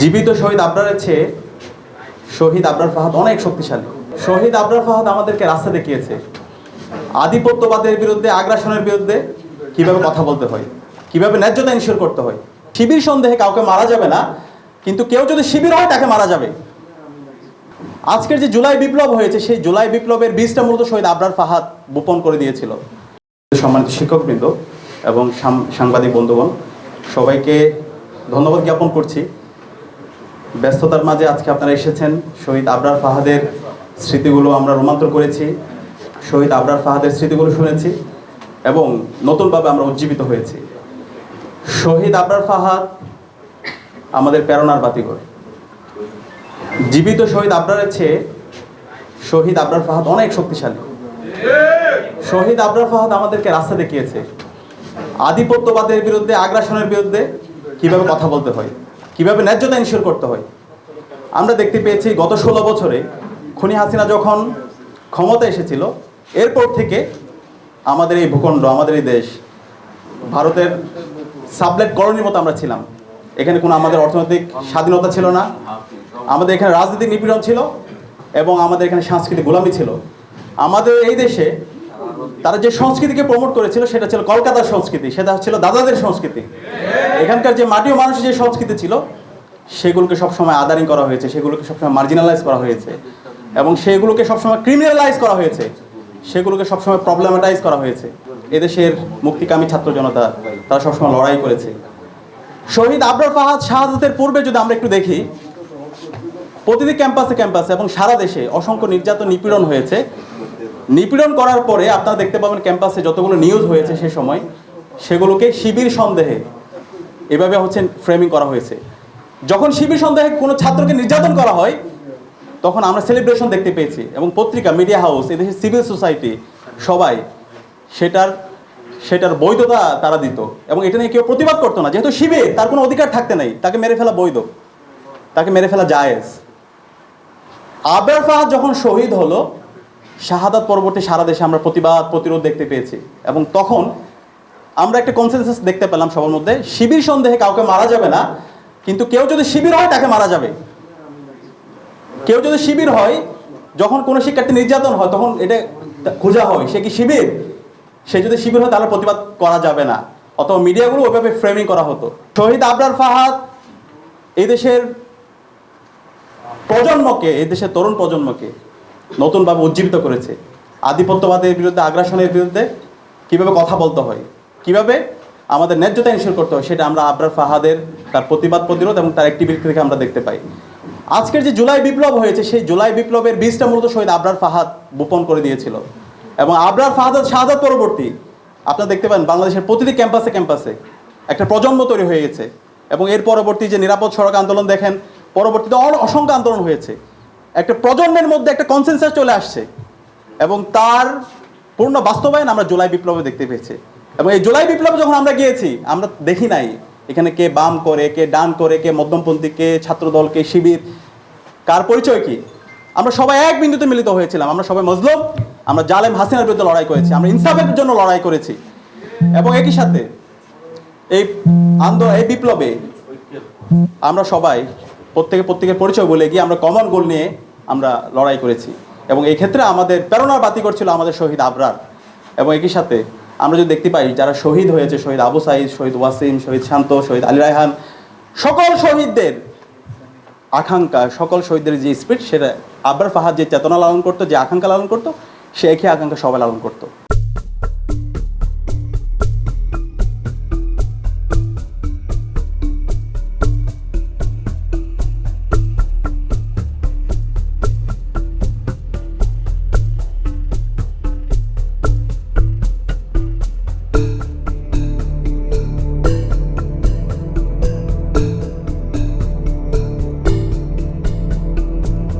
জীবিত শহীদ আবরারের চেয়ে শহীদ আবরার ফাহাদ অনেক শক্তিশালী। শহীদ আবরার ফাহাদ আমাদেরকে রাস্তা দেখিয়েছে। আধিপত্যবাদের বিরুদ্ধে, আগ্রাসনের বিরুদ্ধে কীভাবে কথা বলতে হয়, কীভাবে ন্যায্যতা ইনশিওর করতে হয়। শিবির সন্দেহে কাউকে মারা যাবে না, কিন্তু কেউ যদি শিবির হয় তাকে মারা যাবে। আজকের যে জুলাই বিপ্লব হয়েছে, সেই জুলাই বিপ্লবের বীজটা মূলত শহীদ আবরার ফাহাদ বোপন করে দিয়েছিল। সম্মানিত শিক্ষকবৃন্দ এবং সাংবাদিক বন্ধুগণ, সবাইকে ধন্যবাদ জ্ঞাপন করছি। ব্যস্ততার মাঝে আজকে আপনারা এসেছেন। শহীদ আবরার ফাহাদের স্মৃতিগুলো আমরা রোমান্তর করেছি। শহীদ আবরার ফাহাদের স্মৃতিগুলো শুনেছি এবং নতুনভাবে আমরা উজ্জীবিত হয়েছি। শহীদ আবরার ফাহাদ আমাদের প্রেরণার বাতিঘর। জীবিত শহীদ আবরারের চেয়ে শহীদ আবরার ফাহাদ অনেক শক্তিশালী। শহীদ আবরার ফাহাদ আমাদেরকে রাস্তা দেখিয়েছে। আধিপত্যবাদের বিরুদ্ধে, আগ্রাসনের বিরুদ্ধে কীভাবে কথা বলতে হয়? কীভাবে ন্যায্যতা ইনশিওর করতে হয়? আমরা দেখতে পেয়েছি গত ষোলো বছরে খনি হাসিনা যখন ক্ষমতা এসেছিল, এরপর থেকে আমাদের এই ভূখণ্ড, আমাদের এই দেশ, ভারতের সাবলেট কলোনির মতো আমরা ছিলাম। এখানে কোনো আমাদের অর্থনৈতিক স্বাধীনতা ছিল না, আমাদের এখানে রাজনৈতিক নিপীড়ন ছিল এবং আমাদের এখানে সাংস্কৃতিক গোলামি ছিল। আমাদের এই দেশে তারা যে সংস্কৃতিকে প্রমোট করেছিল সেটা ছিল কলকাতার সংস্কৃতি, সেটা ছিল দাদাদের সংস্কৃতি। এখানকার যে মাটি ও মানুষের যে সংস্কৃতি ছিল, সেগুলোকে সবসময় আদারিং করা হয়েছে, সেগুলোকে সবসময় মার্জিনালাইজ করা হয়েছে এবং সেগুলোকে সবসময় ক্রিমিনালাইজ করা হয়েছে, সেগুলোকে সবসময় প্রবলেমাটাইজ করা হয়েছে। এদেশের মুক্তিকামী ছাত্র জনতা, তারা সবসময় লড়াই করেছে। শহীদ আবরার ফাহাদ শাহাদাতের পূর্বে যদি আমরা একটু দেখি, প্রতিটি ক্যাম্পাসে ক্যাম্পাসে এবং সারা দেশে অসংখ্য নির্যাতন নিপীড়ন হয়েছে। নিপীড়ন করার পরে আপনারা দেখতে পাবেন ক্যাম্পাসে যতগুলো নিউজ হয়েছে সে সময়, সেগুলোকে শিবির সন্দেহে, এভাবে হচ্ছে ফ্রেমিং করা হয়েছে। যখন শিবির সন্দেহে কোনো ছাত্রকে নির্যাতন করা হয়, তখন আমরা সেলিব্রেশন দেখতে পেয়েছি এবং পত্রিকা মিডিয়া হাউস এদেশের সিভিল সোসাইটি সবাই সেটার সেটার বৈধতা তারা দিত এবং এটা নিয়ে কেউ প্রতিবাদ করতো না। যেহেতু শিবির, তার কোনো অধিকার থাকতে নাই, তাকে মেরে ফেলা বৈধ, তাকে মেরে ফেলা জায়েজ। আবরার ফাহাদ যখন শহীদ হলো শাহাদাত পরবর্তী সারা দেশে আমরা প্রতিবাদ, প্রতিরোধ দেখতে পেয়েছি। এবং তখন আমরা একটা কনসেনসাস দেখতে পেলাম সবার মধ্যে, শিবির সন্দেহে কাউকে মারা যাবে না, কিন্তু কেউ যদি শিবির হয় তাকে মারা যাবে। কেউ যদি শিবির হয়, যখন কোনো শিক্ষার্থী নির্যাতন হয়, তখন এটা খোঁজা হয়, সে কি শিবির? সে যদি শিবির হয় তাহলে প্রতিবাদ করা যাবে না। অথবা মিডিয়াগুলো ওইভাবে ফ্রেমিং করা হতো। শহীদ আবরার ফাহাদ এই দেশের প্রজন্মকে এই দেশের তরুণ প্রজন্মকে নতুনভাবে উজ্জীবিত করেছে। আধিপত্যবাদের বিরুদ্ধে, আগ্রাসনের বিরুদ্ধে কীভাবে কথা বলতে হয়, কীভাবে আমাদের ন্যায্যতা ইনশিওর করতে হয়, সেটা আমরা আবরার ফাহাদের তার প্রতিবাদ প্রতিরোধ এবং তার অ্যাক্টিভিটি থেকে আমরা দেখতে পাই। আজকের যে জুলাই বিপ্লব হয়েছে, সেই জুলাই বিপ্লবের বীজটা মূলত শহীদ আবরার ফাহাদ বোপন করে দিয়েছিল। এবং আবরার ফাহাদ শাহাদাত পরবর্তী, আপনারা দেখতে পান বাংলাদেশের প্রতিটি ক্যাম্পাসে ক্যাম্পাসে একটা প্রজন্ম তৈরি হয়ে গেছে। এবং এর পরবর্তী যে নিরাপদ সড়ক আন্দোলন দেখেন, পরবর্তীতে অসংখ্য আন্দোলন হয়েছে। একটা প্রজন্মের মধ্যে একটা কনসেন্সাস চলে আসছে এবং তার পূর্ণ বাস্তবায়ন আমরা জুলাই বিপ্লবে দেখতে পেয়েছি। এবং এই জুলাই বিপ্লবে যখন আমরা গিয়েছি, আমরা দেখি নাই এখানে কে বাম করে, কে ডান করে, কে মধ্যমপন্থী, কে ছাত্রদল, কে শিবির, কার পরিচয় কি? আমরা সবাই এক বিন্দুতে মিলিত হয়েছিলাম। আমরা সবাই মজলুম, আমরা জালেম হাসিনার বিরুদ্ধে লড়াই করেছি, আমরা ইনসাফের জন্য লড়াই করেছি। এবং একই সাথে এই আন্দোলন, এই বিপ্লবে আমরা সবাই প্রত্যেকে প্রত্যেকের পরিচয় বলে গিয়ে আমরা কমন গোল নিয়ে আমরা লড়াই করেছি। এবং এই ক্ষেত্রে আমাদের প্রেরণার বাতি করছিল আমাদের শহীদ আবরার। এবং একই সাথে আমরা যদি দেখতে পাই, যারা শহীদ হয়েছে, শহীদ আবু সাইদ, শহীদ ওয়াসিম, শহীদ শান্ত, শহীদ আলী রায়হান, সকল শহীদদের আকাঙ্ক্ষা, সকল শহীদদের যে স্পিরিট সেটা আবরার ফাহাদ যে চেতনা লালন করতো, যে আকাঙ্ক্ষা লালন করতো, সে একই আকাঙ্ক্ষা সবাই লালন করতো।